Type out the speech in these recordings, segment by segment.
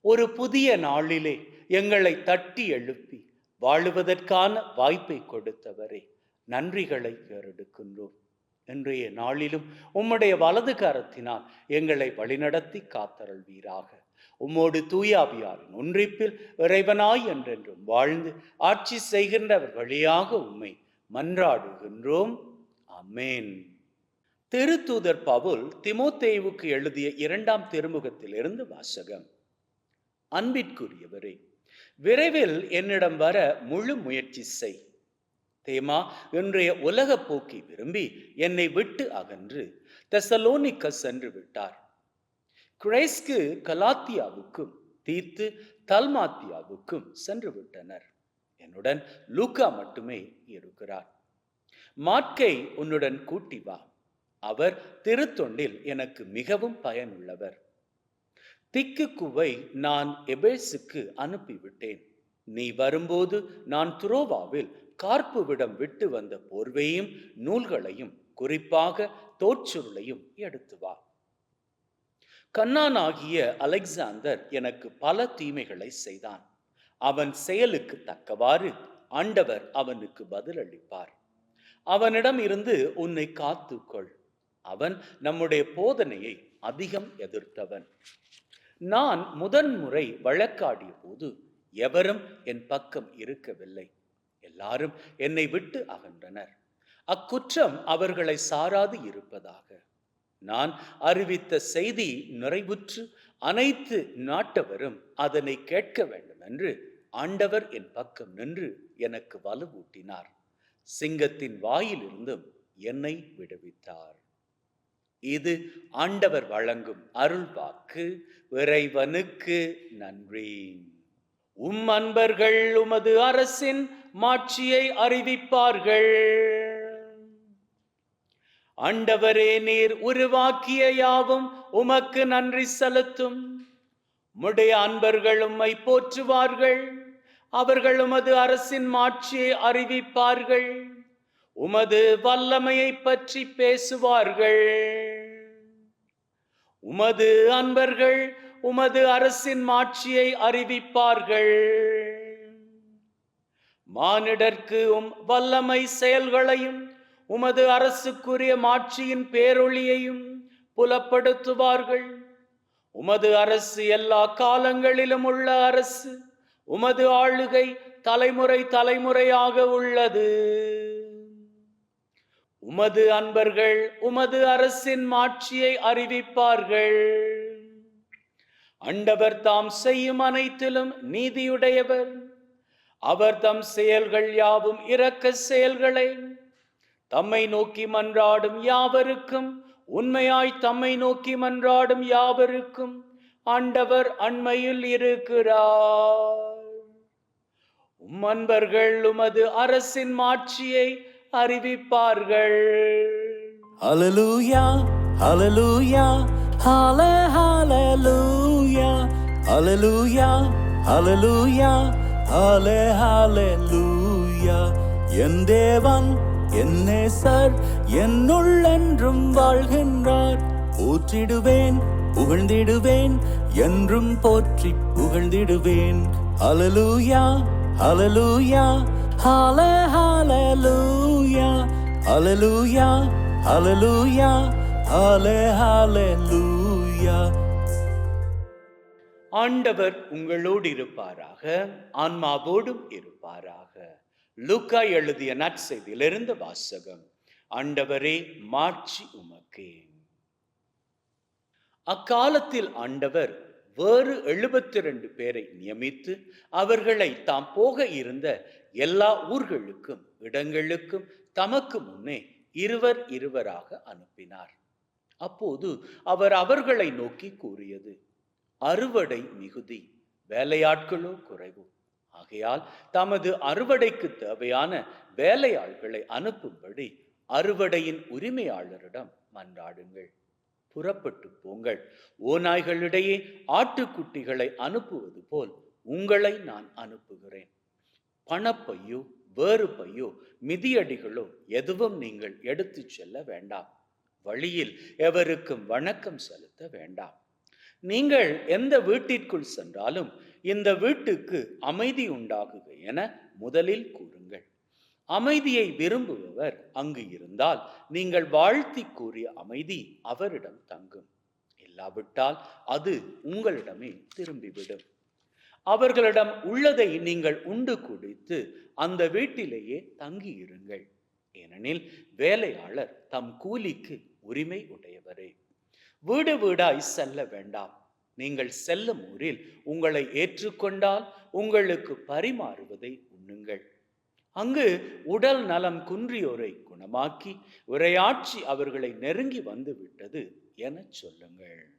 ஒரு புதிய நாளிலே எங்களை தட்டி எழுப்பி வாழுவதற்கான வாய்ப்பை கொடுத்தவரே. நன்றிகளை ஏறெடுக்கின்றோம். இன்றைய நாளிலும் உம்முடைய வலது கரத்தினால் எங்களை வழிநடத்தி காத்தருள்வீராக. உம்மோடு தூயாவியாரின் ஒன்றிப்பில் இறைவனாய் என்றென்றும் வாழ்ந்து ஆட்சி செய்கின்றவர் வழியாக உம்மை மன்றாடுகின்றோம். அமேன் திருத்தூதர் பவுல் திமோத்தேவுக்கு எழுதிய இரண்டாம் திருமுகத்திலிருந்து வாசகம். அன்பிற்குரியவரே விரைவில் என்னிடம் வர முழு முயற்சி செய். தேமா இன்றைய உலக போக்கை விரும்பி என்னை விட்டு அகன்று தெசலோனிக்க சென்று விட்டார். கிரைஸ்கு கலாத்தியாவுக்கும் தீர்த்து தல்மாத்தியாவுக்கும் சென்று விட்டனர். என்னுடன் லூக்கா மட்டுமே இருக்கிறார். மாட்கை உன்னுடன் கூட்டி வா. அவர் திருத்தொண்டில் எனக்கு மிகவும் பயனுள்ளவர். திக்குக்குவை நான் எபேசுக்கு அனுப்பிவிட்டேன். நீ வரும்போது நான் துரோவாவில் கார்ப்புவிடம் விட்டு வந்த போர்வையும் நூல்களையும் குறிப்பாக தோற்சுருளையும் எடுத்து வா. கண்ணானாகிய அலெக்சாந்தர் எனக்கு பல தீமைகளை செய்தான். அவன் செயலுக்கு தக்கவாறு ஆண்டவர் அவனுக்கு பதிலளிப்பார். அவனிடம் இருந்து உன்னை காத்துக்கொள். அவன் நம்முடைய போதனையை அதிகம் எதிர்த்தவன். நான் முதன்முறை வழக்காடிய போது எவரும் என் பக்கம் இருக்கவில்லை. எல்லாரும் என்னை விட்டு அகன்றனர். அக்குற்றம் அவர்களை சாராது இருப்பதாக. நான் அறிவித்த செய்தி நிறைவுற்று அனைத்து நாட்டவரும் அதனை கேட்க வேண்டும் என்று ஆண்டவர் என் பக்கம் நின்று எனக்கு வலுவூட்டினார். சிங்கத்தின் வாயிலிருந்தும் என்னை விடுவித்தார். இது ஆண்டவர் வழங்கும் அருள் வாக்கு இறைவனுக்கு நன்றி. உம் அன்பர்கள் உமது அரசின் மாட்சியை அறிவிப்பார்கள். ஆண்டவரே நீர் உருவாக்கிய யாவும் உமக்கு நன்றி செலுத்தும். முடைய அன்பர்கள் உம்மை போற்றுவார்கள். அவர்கள் உமது அரசின் மாட்சியை அறிவிப்பார்கள். உமது வல்லமையை பற்றி பேசுவார்கள். உமது அன்பர்கள் உமது அரசின் மாட்சியை அறிவிப்பார்கள். மானிடர்க்கு உம் வல்லமை செயல்களையும் உமது அரசுக்குரிய மாட்சியின் பேரொளியையும் புலப்படுத்துவார்கள். உமது அரசு எல்லா காலங்களிலும் உள்ள அரசு உமது ஆளுகை தலைமுறை தலைமுறையாக உள்ளது. உமது அன்பர்கள் உமது அரசின் மாட்சியை அறிவிப்பார்கள். அண்டவர் தாம் செய்யும் அனைத்திலும் நீதியுடையவர். அவர் தம் செயல்கள் யாவும் இரக்க செயல்களை. தம்மை நோக்கி மன்றாடும் யாவருக்கும் உண்மையாய் தம்மை நோக்கி மன்றாடும் யாவருக்கும் ஆண்டவர் அண்மையில் இருக்கிறார். உம் அன்பர்கள் உமது அரசின் மாட்சியை அறிவிப்பார்கள் அலலூயா அலலூயா ஹால ஹாலலூயா அலலூயா அலலூயா ஹால ஹாலலூயா என் தேவன் என்னே சார் என்னுள் என்றும் வாழ்கின்றார் போற்றிடுவேன் புகழ்ந்திடுவேன் என்றும் போற்றி புகழ்ந்திடுவேன் அலலூயா அலலூயா ஹalலே hallelujah, hallelujah, hallelujah, ஆண்டவர் உங்களோடு இருப்பாராக ஆன்மாவோடும் இருப்பாராக. லூக்கா எழுதிய நற்செய்தியிலிருந்து வாசகம். ஆண்டவரே மாட்சி உமக்கே. அக்காலத்தில் ஆண்டவர் வேறு எழுபத்தி ரெண்டு பேரை நியமித்து அவர்களை தாம் போக இருந்த எல்லா ஊர்களுக்கும் இடங்களுக்கும் தமக்கு முன்னே இருவர் இருவராக அனுப்பினார். அப்போது அவர் அவர்களை நோக்கி கூறியது அறுவடை மிகுதி வேலையாட்களோ குறைவு. ஆகையால் தமது அறுவடைக்கு தேவையான வேலையாள்களை அனுப்பும்படி அறுவடையின் உரிமையாளரிடம் மன்றாடுங்கள். புறப்பட்டு போங்கள். ஓநாய்களிடையே ஆட்டுக்குட்டிகளை அனுப்புவது போல் உங்களை நான் அனுப்புகிறேன். பணப்பையோ வேறு பையோ மிதியடிகளோ எதுவும் நீங்கள் எடுத்து செல்ல வேண்டாம். வழியில் எவருக்கும் வணக்கம் செலுத்த வேண்டாம். நீங்கள் எந்த வீட்டிற்குள் சென்றாலும் இந்த வீட்டுக்கு அமைதி உண்டாகுக என முதலில் கூறுங்கள். அமைதியை விரும்புபவர் அங்கு இருந்தால் நீங்கள் வாழ்த்தி கூறிய அமைதி அவரிடம் தங்கும். இல்லாவிட்டால் அது உங்களிடமே திரும்பிவிடும். அவர்களிடம் உள்ளதை நீங்கள் உண்டு குடித்து அந்த வீட்டிலேயே தங்கியிருங்கள். ஏனெனில் வேலையாளர் தம் கூலிக்கு உரிமை உடையவரே. வீடு வீடாய் செல்ல வேண்டாம். நீங்கள் செல்லும் ஊரில் உங்களை ஏற்றுக்கொண்டால் உங்களுக்கு பரிமாறுவதை உண்ணுங்கள். அங்கு உடல் நலம் குன்றியோரை குணமாக்கி உரையாட்சி அவர்களை நெருங்கி வந்து விட்டது என சொல்லுங்கள்.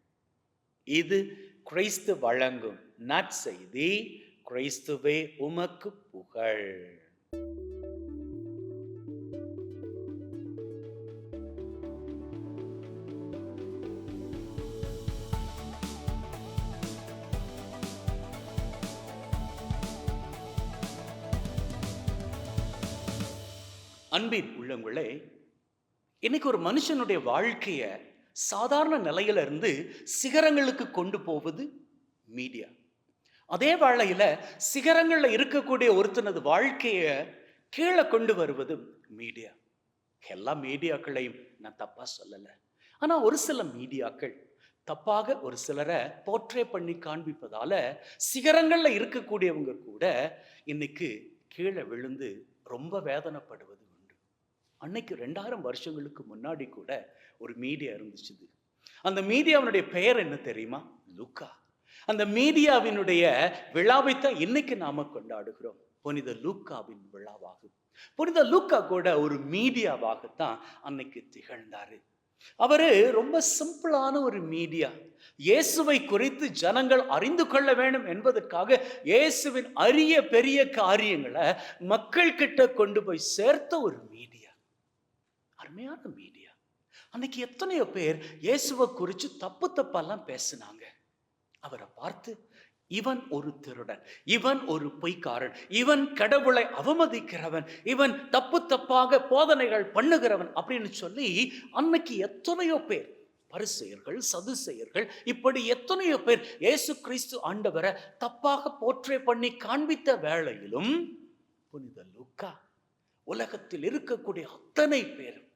இது கிறிஸ்து வழங்கும் நற்செய்தி கிறிஸ்துவே உமக்கு புகழ். அன்பின் உள்ளங்களே இன்னைக்கு ஒரு மனுஷனுடைய வாழ்க்கையை சாதாரண நிலையில இருந்து சிகரங்களுக்கு கொண்டு போவது மீடியா. அதே வாழையில் சிகரங்களில் இருக்கக்கூடிய ஒருத்தனது வாழ்க்கையை கீழே கொண்டு வருவது மீடியா எல்லா மீடியாக்களையும் நான் தப்பாக சொல்லலை. ஆனால் ஒரு சில மீடியாக்கள் தப்பாக ஒரு சிலரை போற்றே பண்ணி காண்பிப்பதால சிகரங்களில் இருக்கக்கூடியவங்க கூட இன்னைக்கு கீழே விழுந்து ரொம்ப வேதனைப்படுவது உண்டு. அன்னைக்கு ரெண்டாயிரம் வருஷங்களுக்கு முன்னாடி கூட ஒரு மீடியா இருந்துச்சுது. அந்த மீடியாவினுடைய பெயர் என்ன தெரியுமா? லுக்கா. அந்த மீடியாவினுடைய விழாவைத்தான் இன்னைக்கு நாம கொண்டாடுகிறோம். புனித லூக்காவின் விழாவாகும். புனித லூக்கா கூட ஒரு மீடியாவாகத்தான் அன்னைக்கு திகழ்ந்தாரு. அவரு ரொம்ப சிம்பிளான ஒரு மீடியா. இயேசுவை குறித்து ஜனங்கள் அறிந்து கொள்ள வேண்டும் என்பதற்காக இயேசுவின் அரிய பெரிய காரியங்களை மக்கள் கிட்ட கொண்டு போய் சேர்த்த ஒரு மீடியா. அருமையான மீடியா. அன்னைக்கு எத்தனையோ பேர் இயேசுவை குறித்து தப்பு தப்பெல்லாம் பேசினாங்க. அவரை பார்த்து இவன் ஒரு திருடன் இவன் ஒரு பொய்க்காரன் இவன் கடவுளை அவமதிக்கிறவன் இவன் தப்பு தப்பாக போதனைகள் பண்ணுகிறவன் அப்படின்னு சொல்லி அன்னைக்கு எத்தனையோ பேர் பரிசெயர்கள் சதுசெயர்கள் இப்படி எத்தனையோ பேர் இயேசு கிறிஸ்து ஆண்டவரை தப்பாக போற்றே பண்ணி காண்பித்த வேளையிலும் புனித லுக்கா உலகத்தில் இருக்கக்கூடிய அத்தனை பேரும்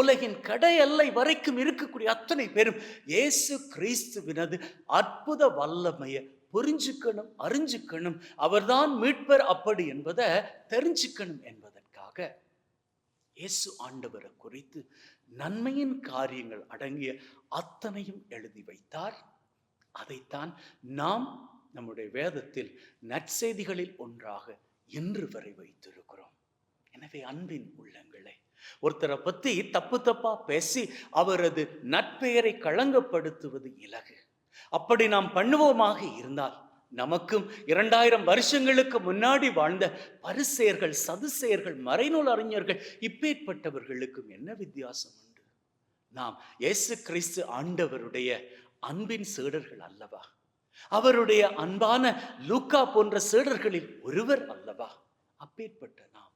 உலகின் கடை எல்லை வரைக்கும் இருக்கக்கூடிய அத்தனை பேரும் இயேசு கிறிஸ்துவினது அற்புத வல்லமையை புரிஞ்சுக்கணும் அறிஞ்சுக்கணும். அவர்தான் மீட்பர் அப்படி என்பதை தெரிஞ்சுக்கணும் என்பதற்காக இயேசு ஆண்டவரை குறித்து நன்மையின் காரியங்கள் அடங்கிய அத்தனையும் எழுதி வைத்தார். அதைத்தான் நாம் நம்முடைய வேதத்தில் நற்செய்திகளில் ஒன்றாக இன்று வரை வைத்திருக்கிறோம். எனவே அன்பின் உள்ளங்களே ஒருத்தரை பத்தி தப்பு தப்பாக பேசி அவரது நட்பெயரை களங்கப்படுத்துவது இலகு. அப்படி நாம் பண்ணுவோமாக இருந்தால் நமக்கும் இரண்டாயிரம் வருஷங்களுக்கு முன்னாடி வாழ்ந்த பரிசெயர்கள் சதுசெயர்கள் மறைநூல் அறிஞர்கள் இப்பேற்பட்டவர்களுக்கும் என்ன வித்தியாசம் உண்டு? நாம் இயேசு கிறிஸ்து ஆண்டவருடைய அன்பின் சீடர்கள் அல்லவா? அவருடைய அன்பான லூக்கா போன்ற சீடர்களில் ஒருவர் அல்லவா? அப்பேற்பட்ட நாம்.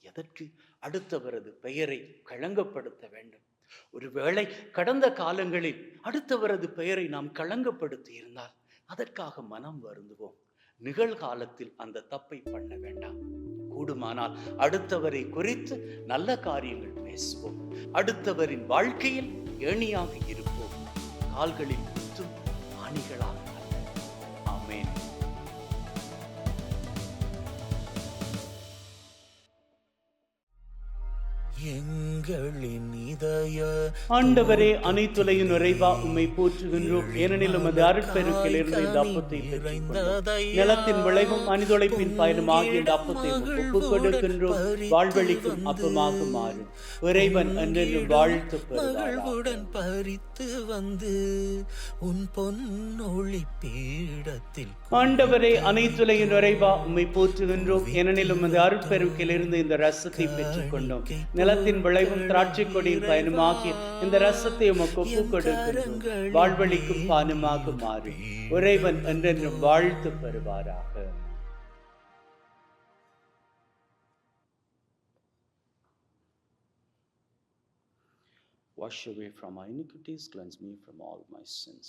எதற்கு? அடுத்தவரது பெயரை களங்கப்படுத்த வேண்டும். ஒருவேளை கடந்த காலங்களில் அடுத்தவரது பெயரை நாம் களங்கப்படுத்தி இருந்தால் அதற்காக மனம் வருந்துவோம். நிகழ்காலத்தில் அந்த தப்பை பண்ண வேண்டாம். கூடுமானால் அடுத்தவரை குறித்து நல்ல காரியங்கள் பேசுவோம். அடுத்தவரின் வாழ்க்கையில் ஏணியாக இருப்போம். கால்களில் குத்தும் ஆணிகளாக அல்ல. ஆண்டவரே அனைத்துலகின் நிறைவா உம்மை போற்றுகின்றோம். ஏனெனில் உமது அருட்பெருக்கில் இருந்து இந்த அப்பத்தை. நிலத்தின் விளைவும் மனிதொழைப்பின் பயனும் ஆகிய இந்த அப்பத்தை ஒப்புக் கொடுக்கின்றோம். வாழ்வழிக்கும் அப்பமாக மாறும் இறைவன் என்றென்றும் வாழ்த்து. மகளுடன் பறித்து வந்து உன் பொன்னொளி பீடத்தில் ஆண்டவரே அனைத்துலகின் நிறைவா உம்மை போற்றுகின்றோம். ஏனெனில் உமது அருட்பெருக்கில் இருந்து இந்த ரசத்தை பெற்றுக்கொண்டோம். பலத்தின் விளைவும் திராட்சை கொடியின் பயனுமாகி இந்த ரசத்தை உமக்கு ஒப்பு கொடுக்கின்றோம் வாழ்வழிக்கும் பானுமாக மாறி உறைவன் என்றென்றும் வாழ்த்து பெறுவாராக. Wash away from my iniquities, cleanse me from all my sins.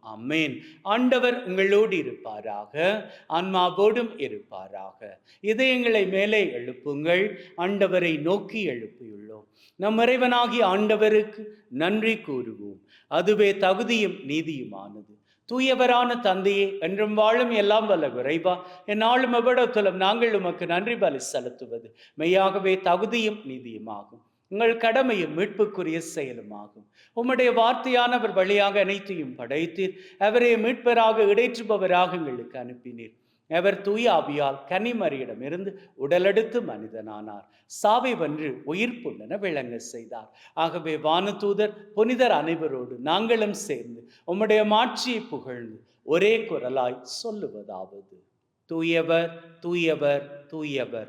Amen ஆண்டவர் உங்களோடு இருப்பாராக. ஆன்மாவோடும் இருப்பாராக. இதயங்களை மேலே எழுப்புங்கள். ஆண்டவரை நோக்கி எழுப்பியுள்ளோம். நம் இறைவனாகி ஆண்டவருக்கு நன்றி கூறுவோம். அதுவே தகுதியும் நீதியுமானது. தூயவரான தந்தையே என்றும் வாழும் எல்லாம் வல்ல விரைவா என்னாலும் எவ்விடத்திலும் நாங்கள் உமக்கு நன்றி பலி செலுத்துவது. மெய்யாகவே தகுதியும் நீதியுமாகும். உங்கள் கடமையும் மீட்புக்குரிய செயலுமாகும். உம்முடைய வார்த்தையானவர் வழியாக அனைத்தையும் படைத்தீர். அவரே மீட்பராக இடைற்றுபவராக எங்களுக்கு அனுப்பினீர். அவர் தூய ஆவியால் கன்னிமரியிடமிருந்து உடலெடுத்து மனிதனானார். சாவை வென்று உயிர் விளங்க செய்தார். ஆகவே வானதூதர் புனிதர் அனைவரோடு நாங்களும் சேர்ந்து உம்முடைய மாட்சியை புகழ்ந்து ஒரே குரலாய் சொல்லுவதாவது. தூயவர் தூயவர் தூயவர்.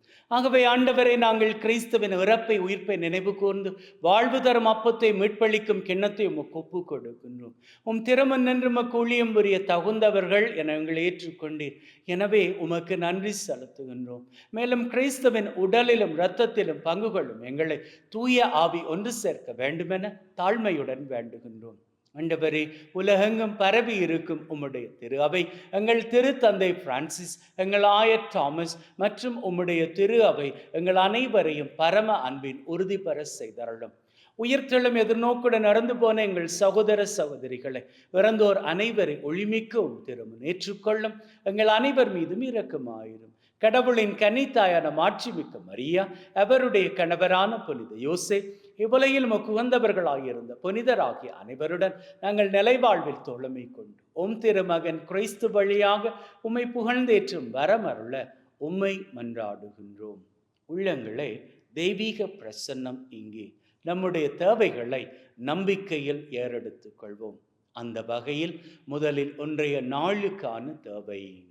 ஆகவே ஆண்டவரை நாங்கள் கிறிஸ்துவின் இறப்பை உயிர்ப்பை நினைவு கூர்ந்து வாழ்வு தரும் அப்பத்தை மீட்பளிக்கும் கிண்ணத்தை உமக்கு ஒப்பு கொடுக்கின்றோம் உம் திறமன் நின்று உமக்கு ஊழியம் புரிய தகுந்தவர்கள் என எங்களை ஏற்றுக்கொண்டீர். எனவே உமக்கு நன்றி செலுத்துகின்றோம். மேலும் கிறிஸ்துவின் உடலிலும் இரத்தத்திலும் பங்கு கொள்ளும் எங்களை தூய ஆவி ஒன்று சேர்க்க வேண்டுமென தாழ்மையுடன் வேண்டுகின்றோம். ஆண்டவரே உலகெங்கும் பரவி இருக்கும் உம்முடைய திரு அவை எங்கள் திருத்தந்தை பிரான்சிஸ் எங்கள் ஆயர் தாமஸ் மற்றும் உம்முடைய திரு அவை எங்கள் அனைவரையும் பரம அன்பின் உறுதிபெற செய்தருளும். உயிர்த்தெழும் எதிர்நோக்குடன் நடந்து போன எங்கள் சகோதர சகோதரிகளை இறந்தோர் அனைவரை ஒளிமிக்க உம் திருமணம் ஏற்றுக்கொள்ளும். எங்கள் அனைவர் மீதும் இரக்கமாயிரும். கடவுளின் கன்னித்தாயான மாட்சிமிக்க மரியா அவருடைய கணவரான புனித யோசே இவ்வுலகில் உகந்தவர்களாகியிருந்த புனிதராகிய அனைவருடன் நாங்கள் நிலைவாழ்வில் தோழமை கொண்டு உம் திருமகன் கிறிஸ்து வழியாக உம்மை புகழ்ந்தேற்றும் வரமருள உம்மை மன்றாடுகின்றோம். உள்ளங்களே தெய்வீக பிரசன்னம் இங்கே. நம்முடைய தேவைகளை நம்பிக்கையில் ஏறெடுத்துக் கொள்வோம். அந்த வகையில் முதலில் ஒன்றைய நாளுக்கான தேவை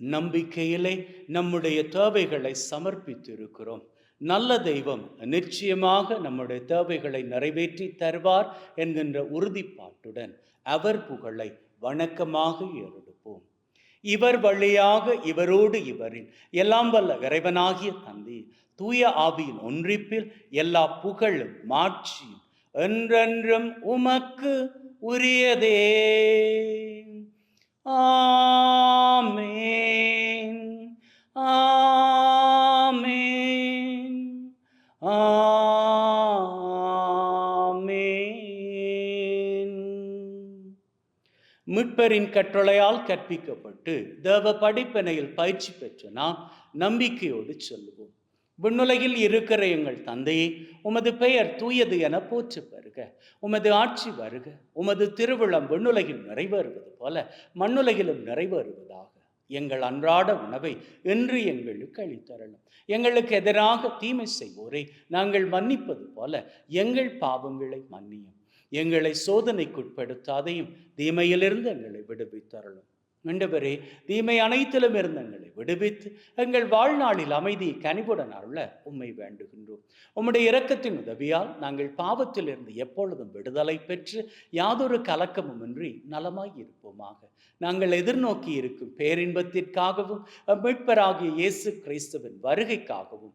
நம்பிக்கையிலே நம்முடைய தேவைகளை சமர்ப்பித்திருக்கிறோம். நல்ல தெய்வம் நிச்சயமாக நம்முடைய தேவைகளை நிறைவேற்றி தருவார் என்கின்ற உறுதிப்பாட்டுடன் அவர் புகழை வணக்கமாக ஏறெடுப்போம். இவர் வழியாக இவரோடு இவரின் எல்லாம் வல்ல இறைவனாகிய தந்தி தூய ஆவியின் ஒன்றிப்பில் எல்லா புகழும் மாட்சியும் என்றென்றும் உமக்கு உரியதே. ஆ ஆமென். ஆமென். ஆமென். மீட்பரின் கட்டளையால் கற்பிக்கப்பட்டு தேவ படிப்பனையில் பயிற்சி பெற்ற நாம் நம்பிக்கையோடு சொல்லுவோம். விண்ணுலகில் இருக்கிற எங்கள் தந்தையே உமது பெயர் தூயது என போற்று பெறுக உமது ஆட்சி வருக. உமது திருவிழம் விண்ணுலகில் நிறைவேறுவது போல மண்ணுலகிலும் நிறைவேறுவதாக. எங்கள் அன்றாட உணவை இன்று எங்களுக்கு அளித்தரணும். எங்களுக்கு எதிராக தீமை செய்வோரை நாங்கள் மன்னிப்பது போல எங்கள் பாவங்களை மன்னியும். எங்களை சோதனைக்குட்படுத்தாதையும் தீமையிலிருந்து எங்களை விடுவித்தரலும் ஆண்டவரே தீமை அனைத்திலும் இருந்தங்களை விடுவித்து எங்கள் வாழ்நாளில் அமைதி கனிவுடன் அருள உம்மை வேண்டுகின்றோம். உம்முடைய இரக்கத்தின் உதவியால் நாங்கள் பாவத்தில் இருந்து எப்பொழுதும் விடுதலை பெற்று யாதொரு கலக்கமும் இன்றி நலமாய் இருப்போமாக. நாங்கள் எதிர்நோக்கி இருக்கும் பேரின்பத்திற்காகவும் மீட்பராகிய இயேசு கிறிஸ்துவின் வருகைக்காகவும்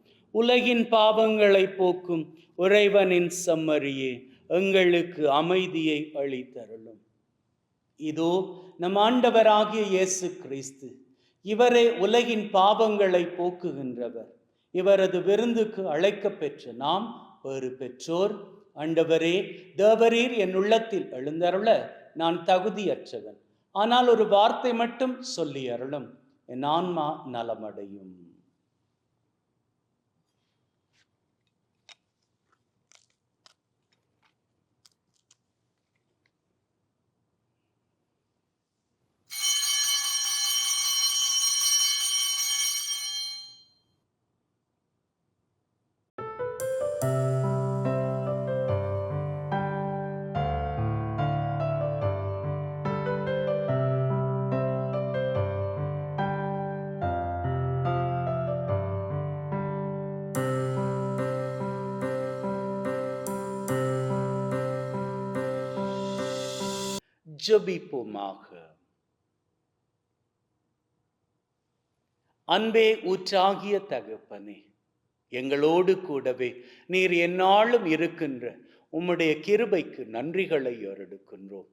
உலகின் பாவங்களை போக்கும் உறைவனின் சம்மறியே எங்களுக்கு அமைதியை அளித்தருளும். இதோ நம் ஆண்டவராகிய இயேசு கிறிஸ்து இவரே உலகின் பாவங்களை போக்குகின்றவர். இவரது விருந்துக்கு அழைக்கப் பெற்ற நாம் வேறு பெற்றோர் ஆண்டவரே தேவரீர் என் உள்ளத்தில் எழுந்தருள நான் தகுதியற்றவன். ஆனால் ஒரு வார்த்தை மட்டும் சொல்லி அருளும் என் ஆன்மா நலமடையும். ஜபிப்புமாக அன்பே ஊற்றாகிய தகப்பனே எங்களோடு கூடவே நீர் என்னாலும் இருக்கின்ற உம்முடைய கிருபைக்கு நன்றிகளை ஏறெடுக்கின்றோம்.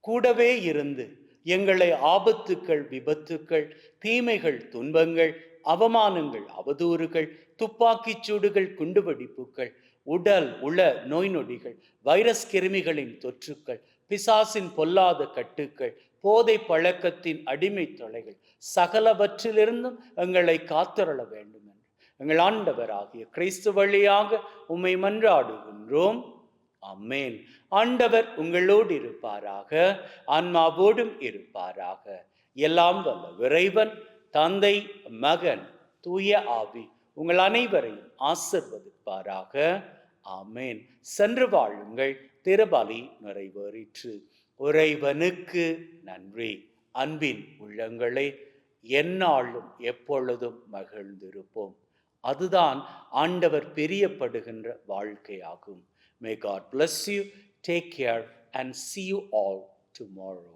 கூடவே இருந்து எங்களை ஆபத்துக்கள் விபத்துக்கள் தீமைகள் துன்பங்கள் அவமானங்கள் அவதூறுகள் துப்பாக்கிச் சூடுகள் குண்டுவெடிப்புகள் உடல் உள நோய் நொடிகள் வைரஸ் கிருமிகளின் தொற்றுக்கள் பிசாசின் பொல்லாத கட்டுக்கள் போதை பழக்கத்தின் அடிமை தொலைகள் சகலவற்றிலிருந்தும் எங்களை காத்திரள வேண்டும் என்று. எங்கள் ஆண்டவராகிய கிறிஸ்து வழியாக உம்மை மன்றாடுகின்றோம். அம்மேன் ஆண்டவர் உங்களோடு இருப்பாராக ஆன்மாவோடும் இருப்பாராக. எல்லாம் வல்ல விரைவன் தந்தை மகன் தூய ஆவி உங்கள் அனைவரையும் ஆசிர்வதிப்பாராக. ஆமேன். சென்று வாழுங்கள். திருபலி நிறைவேறிற்று. உறைவனுக்கு நன்றி. அன்பின் உள்ளங்களே எந்நாளும் எப்பொழுதும் மகிழ்ந்திருப்போம். அதுதான் ஆண்டவர் பிரியப்படுகின்ற வாழ்க்கையாகும். May God bless you take care and see you all tomorrow